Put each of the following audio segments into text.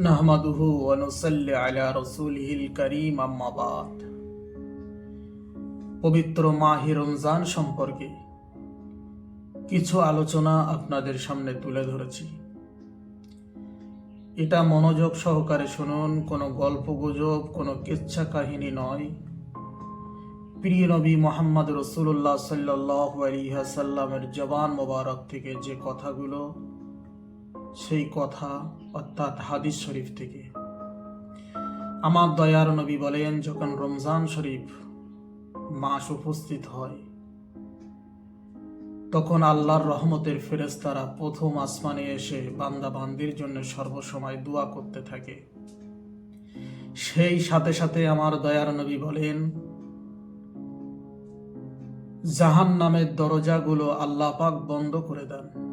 নুসাল্লি আলা রাসূলিহিল কারীম আম্মা বাদ পবিত্র মাহে রমজান সম্পর্কে কিছু আলোচনা আপনাদের সামনে তুলে ধরেছি। এটা মনোযোগ সহকারে শুনুন, কোনো গল্প গুজব, কোনো কিচ্ছা কাহিনী নয়। প্রিয় নবী মোহাম্মদ রসুল্লাহ সাল্লাহ আলিহাসাল্লামের জবান মোবারক থেকে যে কথাগুলো সেই কথা অর্থাৎ হাদিস শরীফ থেকে। আমার দয়ার নবী বলেন, যখন রমজান শরীফ মাস উপস্থিত হয়, তখন আল্লাহর রহমতের ফেরেস্তারা প্রথম আসমানে এসে বান্দা বান্দির জন্য সর্বসময় দোয়া করতে থাকে। সেই সাথে সাথে আমার দয়ার নবী বলেন জাহান নামের দরজাগুলো আল্লাহ পাক বন্ধ করে দেন।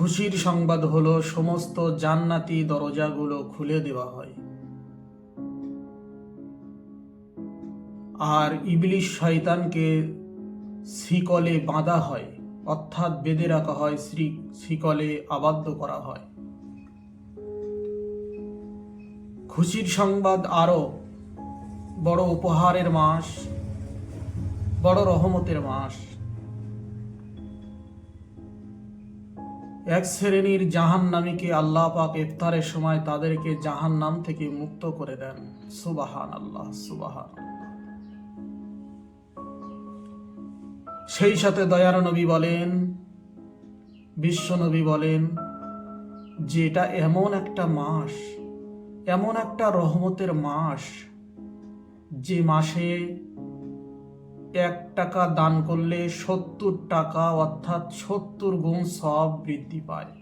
খুশির সংবাদ হলো, সমস্ত জান্নাতি দরজাগুলো খুলে দেওয়া হয়। আর ইবলিশ শয়তানকে শিকলে বাঁধা হয়, অর্থাৎ বেঁধে রাখা হয়, শ্রী শিকলে আবদ্ধ করা হয়। খুশির সংবাদ আরও বড় উপহারের মাস, বড় রহমতের মাস। এক শ্রেণির জাহান নামীকে আল্লাহ পাক ইফতারের সময় তাদেরকে জাহান নাম থেকে মুক্ত করে দেন। সুবাহান আল্লাহ সুবাহান সেই সাথে দয়ার নবী বলেন, বিশ্ব নবী বলেন যে এটা এমন একটা মাস, এমন একটা রহমতের মাস, যে মাসে এক টাকা দান করলে সত্তর টাকা অর্থাৎ সত্তর গুণ সব বৃদ্ধি পায়।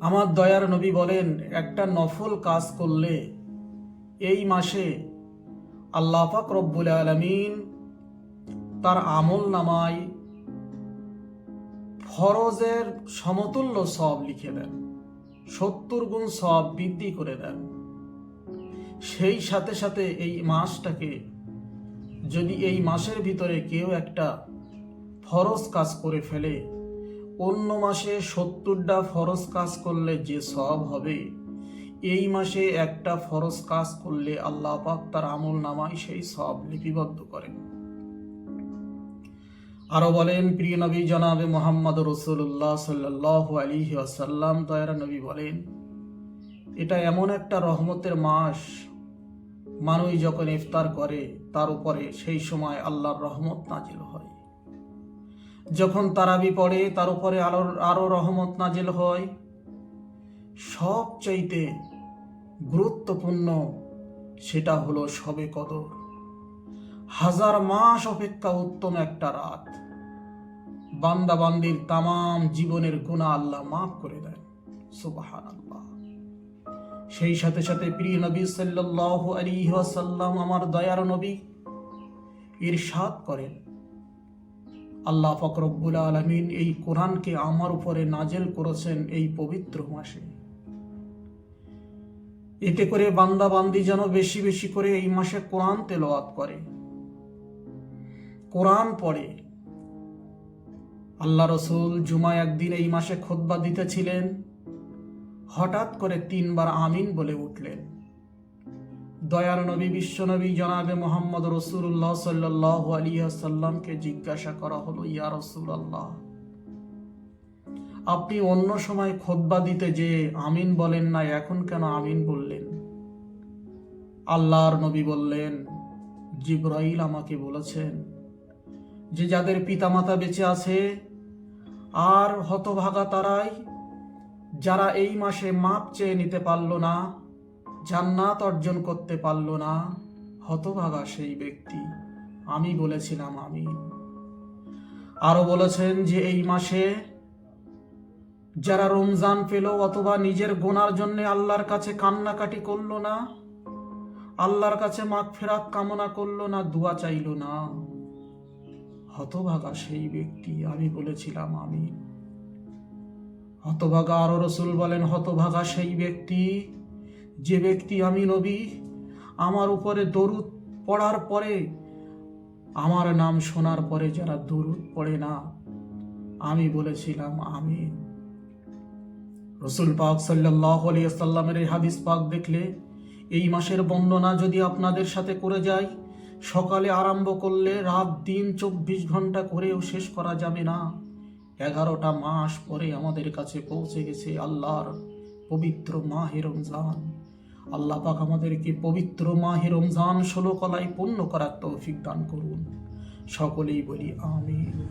আমার দয়ার নবী বলেন, একটা নফল কাজ করলে এই মাসে আল্লাহ পাক রব্বুল আলমিন তার আমল নামায় ফরজের সমতুল্য সব লিখে দেন, সত্তর গুণ সব বৃদ্ধি করে দেন। সেই সাথে সাথে এই মাসটাকে যদি এই মাসের ভিতরে কেউ একটা ফরজ কাজ করে ফেলে, অন্য মাসে সত্তরটা ফরজ কাজ করলে যে সব হবে, এই মাসে একটা ফরজ কাজ করলে আল্লাহ পাক তার আমল নামায় সেই সব লিপিবদ্ধ করেন। আরও বলেন, প্রিয় নবী জনাবে মোহাম্মদ রসুল্লাহ সাল্লাহ আলী আসাল্লাম দয়ারা নবী বলেন, এটা এমন একটা রহমতের মাস মানুষ যখন ইফতার করে, তার উপরে সেই সময় আল্লাহর রহমত নাজিল হয়। যখন তারাবি পড়ে, তার উপরে আলোর, আরও রহমত নাজিল হয়। সব চাইতে গুরুত্বপূর্ণ সেটা হলো সবে কদর। হাজার মাস অপেক্ষা উত্তম একটা রাত। বান্দাবান্দির তাম জীবনের গুণা আল্লাহ মাফ করে দেন। সুবাহান আল্লাহ সেই সাথে সাথে প্রিয় নবী সাল্লাহ আলী সাল্লাম আমার দয়ার নবী ইরশাদ করেন। আল্লাহ ফকরব্বুল আলমিন এই কোরআনকে আমার উপরে নাজেল করেছেন এই পবিত্র মাসে। এতে করে বান্দা বান্দি যেন বেশি বেশি করে এই মাসে কোরআন তেলোয়াত করে। কোরআন পড়ে। আল্লাহ রসুল জুমা একদিন এই মাসে খোদবা দিতেছিলেন। হঠাৎ করে তিনবার আমিন বলে উঠলেন। দয়ার নবী বিশ্বনবী জনাবে মোহাম্মদ রসুল্লাহ সাল্লাহ আলিয়াসাল্লামকে জিজ্ঞাসা করা হলো, ইয়া রসুল্লাহ আপনি অন্য সময় খোদবা দিতে যে আমিন বলেন না এখন কেন আমিন বললেন? আল্লাহর নবী বললেন, জিব্রাইল আমাকে বলেছেন যে যাদের পিতামাতা বেঁচে আছে আর হতভাগা তারাই যারা এই মাসে মাপ চেয়ে নিতে পারল না, জান্নাত অর্জন করতে পারল না, হতভাগা সেই ব্যক্তি। আমি বলেছিলাম, আমি। আরও বলেছেন যে এই মাসে যারা রমজান পেল অথবা নিজের গোনার জন্য আল্লাহর কাছে কান্নাকাটি করল না, আল্লাহর কাছে মাগ ফেরাত কামনা করল না, দোয়া চাইল না, হতভাগা সেই ব্যক্তি। আমি বলেছিলাম, আমি। হতভাগা আরও রসুল বলেন, হতভাগা সেই ব্যক্তি, যে ব্যক্তি আমি নবী, আমার উপরে দরুদ পড়ার পরে, আমার নাম শোনার পরে যারা দরুদ পড়ে না, আমি বলেছিলাম আমি রসুল পাক সাল্লাহ আলিয়াল্লামের এই হাদিস পাক দেখলে, এই মাসের বর্ণনা যদি আপনাদের সাথে করে যাই, সকালে আরম্ভ করলে রাত দিন চব্বিশ ঘণ্টা করেও শেষ করা যাবে না। এগারোটা মাস পরে আমাদের কাছে পৌঁছে গেছে আল্লাহর পবিত্র মাহে রমজান। আল্লাহ পাক আমাদেরকে পবিত্র মাহে রমজান ষোলো কলায় পূর্ণ করার তৌফিক দান করুন। সকলেই বলি আমিন।